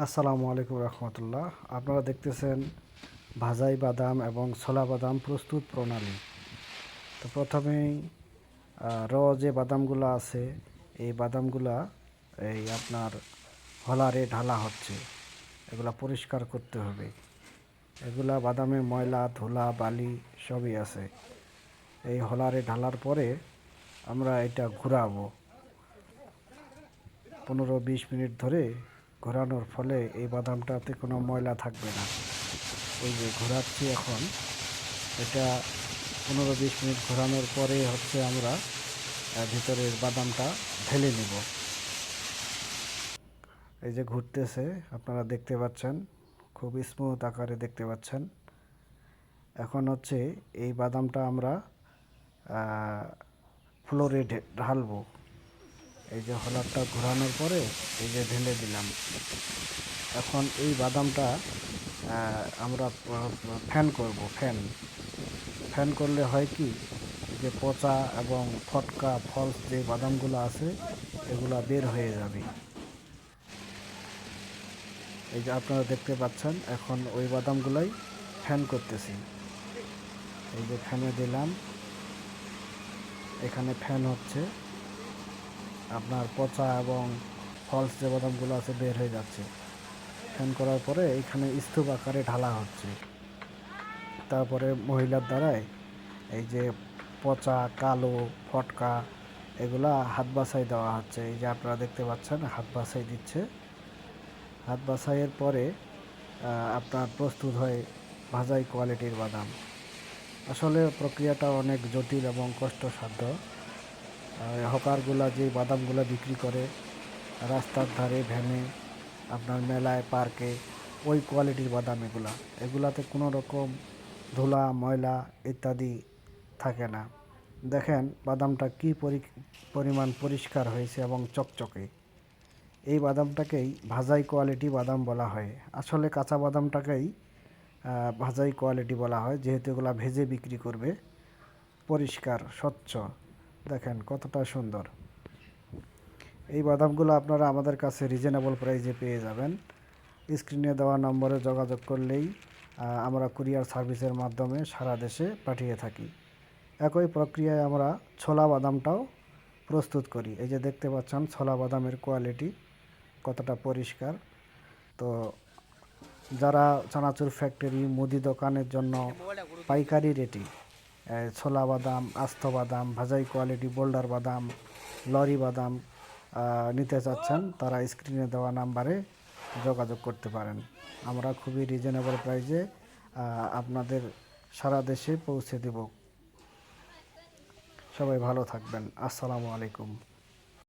আসসালামু আলাইকুম রহমতুল্লাহ। আপনারা দেখতেছেন ভাজাই বাদাম এবং ছোলা বাদাম প্রস্তুত প্রণালী। তো প্রথমেই র যে বাদামগুলো আছে, এই বাদামগুলা, এই আপনার হলারে ঢালা হচ্ছে। এগুলা পরিষ্কার করতে হবে। এগুলা বাদামে ময়লা, ধুলা, বালি সবই আছে। এই হলারে ঢালার পরে আমরা এটা ঘুরাবো। পনেরো বিশ মিনিট ধরে ঘোরানোর ফলে এই বাদামটাতে কোনো ময়লা থাকবে না। এই যে ঘোরাচ্ছি এখন, এটা পনেরো বিশ মিনিট ঘোরানোর পরে হচ্ছে আমরা ভিতরের বাদামটা ঢেলে নেব। এই যে ঘুরতেছে, আপনারা দেখতে পাচ্ছেন, খুব স্মুথ আকারে দেখতে পাচ্ছেন। এখন হচ্ছে এই বাদামটা আমরা ফ্লোরে ঢালবো। এই যে হলারটা ঘোরানোর পরে এই যে ঢেলে দিলাম। এখন এই বাদামটা আমরা ফ্যান করব, ফ্যান। ফ্যান করলে হয় কি যে পচা এবং ফটকা, ফলস যে বাদামগুলো আছে, এগুলো বের হয়ে যাবে। এই যে আপনারা দেখতে পাচ্ছেন, এখন ওই বাদামগুলাই ফ্যান করতেছি। এই যে ফ্যানে দিলাম। এখানে ফ্যান হচ্ছে। পচা এবং ফলস যে বাদামগুলো আছে বের হয়ে যাচ্ছে। ফ্যান করার পরে এইখানে স্তূপ আকারে ঢালা হচ্ছে। তারপরে মহিলার দ্বারাই এই যে পচা, কালো, ফটকা, এগুলা হাত বাছাই দেওয়া হচ্ছে। এই যে আপনারা দেখতে পাচ্ছেন, হাত বাছাই দিচ্ছে। হাত বাছাইয়ের পরে আপনার প্রস্তুত হয় ভাজাই কোয়ালিটির বাদাম। আসলে প্রক্রিয়াটা অনেক জটিল এবং কষ্টসাধ্য। হকারগুলা যে বাদামগুলা বিক্রি করে, রাস্তার ধারে, ভ্যানে, আপনার মেলায়, পার্কে, ওই কোয়ালিটির বাদাম এগুলা। এগুলাতে কোনো রকম ধুলা, ময়লা ইত্যাদি থাকে না। দেখেন বাদামটা কি পরি- পরিমাণ পরিষ্কার হয়েছে এবং চকচকে। এই বাদামটাকেই ভাজাই কোয়ালিটি বাদাম বলা হয়। আসলে কাঁচা বাদামটাকেই ভাজাই কোয়ালিটি বলা হয়, যেহেতু এগুলা ভেজে বিক্রি করবে। পরিষ্কার, স্বচ্ছ। দেখেন কতটা সুন্দর। এই বাদামগুলো আপনারা আমাদের কাছে রিজনেবল প্রাইসে পেয়ে যাবেন। স্ক্রিনে দেওয়া নম্বরে যোগাযোগ করলেই আমরা কুরিয়ার সার্ভিসের মাধ্যমে সারা দেশে পাঠিয়ে থাকি। একই প্রক্রিয়ায় আমরা ছোলা বাদামটাও প্রস্তুত করি। এই যে দেখতে পাচ্ছেন, ছোলা বাদামের কোয়ালিটি কতটা পরিষ্কার। তো যারা চানাচুর ফ্যাক্টরি মুদি দোকানের জন্য পাইকারি রেটে ছোলা বাদাম, আস্ত বাদাম, ভাজাই কোয়ালিটি, বোল্ডার বাদাম, লরি বাদাম নিতে চাচ্ছেন, তারা স্ক্রিনে দেওয়া নাম্বারে যোগাযোগ করতে পারেন। আমরা খুবই রিজনেবল প্রাইসে আপনাদের সারা দেশে পৌঁছে দেব। সবাই ভালো থাকবেন। আসসালামু আলাইকুম।